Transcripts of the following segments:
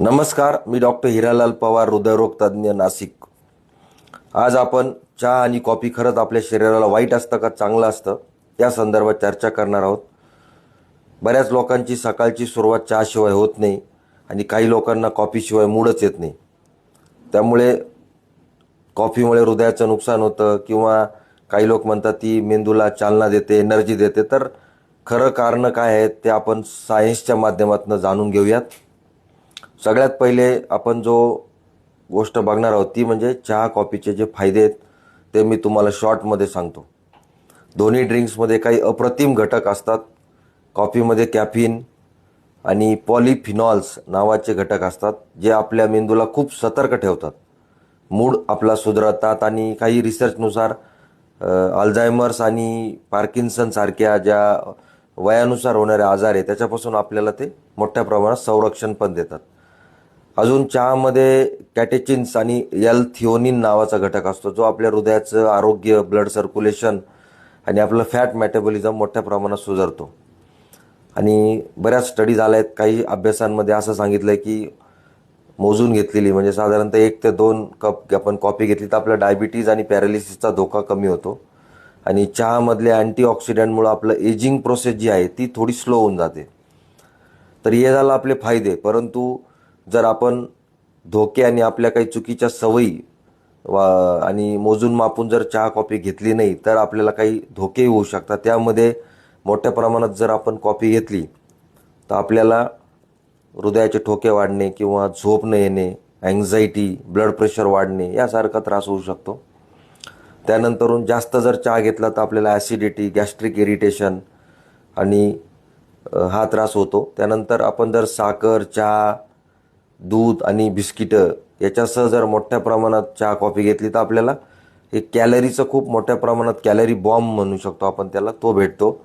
नमस्कार मी डॉक्टर हिरालाल पवार हृदयरोग तज्ज्ञ नाशिक. आज आपण चहा आणि कॉफी खरंच आपल्या शरीराला वाईट असतं का चांगलं असतं त्या संदर्भात चर्चा करणार आहोत. बऱ्याच लोकांची सकाळची सुरुवात चहाशिवाय होत नाही आणि काही लोकांना कॉफीशिवाय मूडच येत नाही. त्यामुळे कॉफीमुळे हृदयाचं नुकसान होतं किंवा काही लोक म्हणतात ती मेंदूला चालना देते एनर्जी देते. तर खरं कारणं काय आहेत ते आपण सायन्सच्या माध्यमातून जाणून घेऊयात. सगळ्यात पहिले आपण जो गोष्ट बघणार आहोत ती म्हणजे चहा कॉफीचे जे फायदे आहेत ते मी तुम्हाला शॉर्टमध्ये सांगतो. दोन्ही ड्रिंक्समध्ये काही अप्रतिम घटक असतात. कॉफीमध्ये कॅफिन आणि पॉलिफिनॉल्स नावाचे घटक असतात जे आपल्या मेंदूला खूप सतर्क ठेवतात. मूड आपला सुधारतात आणि काही रिसर्चनुसार अल्झायमर्स आणि पार्किन्सनसारख्या ज्या वयानुसार होणारे आजार आहे त्याच्यापासून आपल्याला ते मोठ्या प्रमाणात संरक्षण पण देतात. अजून चहामध्ये कॅटेचिन्स आणि एल थिओनिन नावाचा घटक असतो जो आपल्या हृदयाचं आरोग्य ब्लड सर्क्युलेशन आणि आपलं फॅट मेटाबॉलिझम मोठ्या प्रमाणात सुधारतो. आणि बऱ्याच स्टडी झाल्या आहेत काही अभ्यासांमध्ये असं सांगितलं आहे की मोजून घेतलेली म्हणजे साधारणतः एक ते दोन कप आपण कॉफी घेतली तर आपला डायबिटीज आणि पॅरालिसिसचा धोका कमी होतो. आणि चहामधल्या अँटीऑक्सिडंटमुळं आपलं एजिंग प्रोसेस जी आहे ती थोडी स्लो होऊन जाते. तर हे झालं आपले फायदे परंतु जर आपण धोके आणि आपल्या काही चुकीच्या सवयी वा आणि मोजून मापून जर चहा कॉफी घेतली नाही तर आपल्याला काही धोकेही होऊ शकतात. त्यामध्ये मोठ्या प्रमाणात जर आपण कॉफी घेतली तर आपल्याला हृदयाचे ठोके वाढणे किंवा झोप न येणे अँझायटी ब्लड प्रेशर वाढणे यासारखा त्रास होऊ शकतो. त्यानंतरून जास्त जर चहा घेतला तर आपल्याला ॲसिडिटी गॅस्ट्रिक इरिटेशन आणि हा त्रास होतो. त्यानंतर आपण जर साखर चहा दूध आणि बिस्किटं याच्यासह जर मोठ्या प्रमाणात चहा कॉफी घेतली तर आपल्याला हे कॅलरीचं खूप मोठ्या प्रमाणात कॅलरी बॉम्ब म्हणू शकतो आपण त्याला तो भेटतो.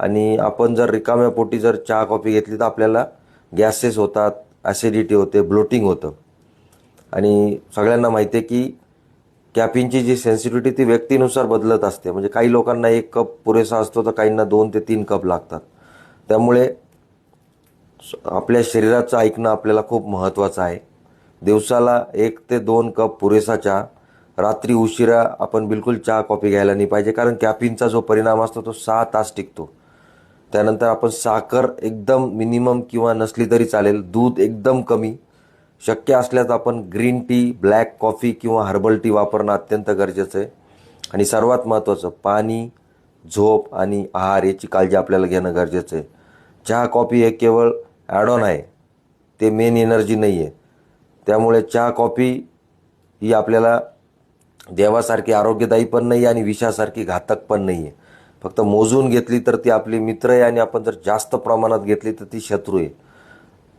आणि आपण जर रिकाम्या पोटी जर चहा कॉफी घेतली तर आपल्याला गॅसेस होतात ॲसिडिटी होते ब्लोटिंग होतं. आणि सगळ्यांना माहिती आहे की कॅफिनची जी सेन्सिटिव्हिटी ती व्यक्तीनुसार बदलत असते. म्हणजे काही लोकांना एक कप पुरेसा असतो तर काहींना दोन ते तीन कप लागतात. त्यामुळे आपल्या शरीराचं ऐकणं आपल्याला खूप महत्त्वाचं आहे. दिवसाला एक ते दोन कप पुरेसा चहा रात्री उशिरा आपण बिलकुल चहा कॉफी घ्यायला नाही पाहिजे कारण कॅफिनचा जो परिणाम असतो तो सहा तास टिकतो. त्यानंतर आपण साखर एकदम मिनिमम किंवा नसली तरी चालेल दूध एकदम कमी. शक्य असल्यास आपण ग्रीन टी ब्लॅक कॉफी किंवा हर्बल टी वापरणं अत्यंत गरजेचं आहे. आणि सर्वात महत्त्वाचं पाणी झोप आणि आहार याची काळजी आपल्याला घेणं गरजेचं आहे. चहा कॉफी हे केवळ ॲड ऑन आहे. ते मेन एनर्जी नाही आहे त्यामुळे चहा कॉफी ही आपल्याला देवासारखी आरोग्यदायी पण नाही आणि विषासारखी घातक पण नाही आहे फक्त मोजून घेतली तर ती आपली मित्र आहे आणि आपण जर जास्त प्रमाणात घेतली तर ती शत्रू आहे.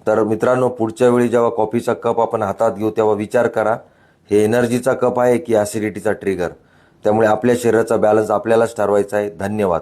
तर मित्रांनो पुढच्या वेळी जेव्हा कॉफीचा कप आपण हातात घेऊ तेव्हा विचार करा. हे एनर्जीचा कप आहे की ॲसिडिटीचा ट्रिगर त्यामुळे आपल्या शरीराचा बॅलन्स आपल्यालाच ठरवायचा आहे. धन्यवाद.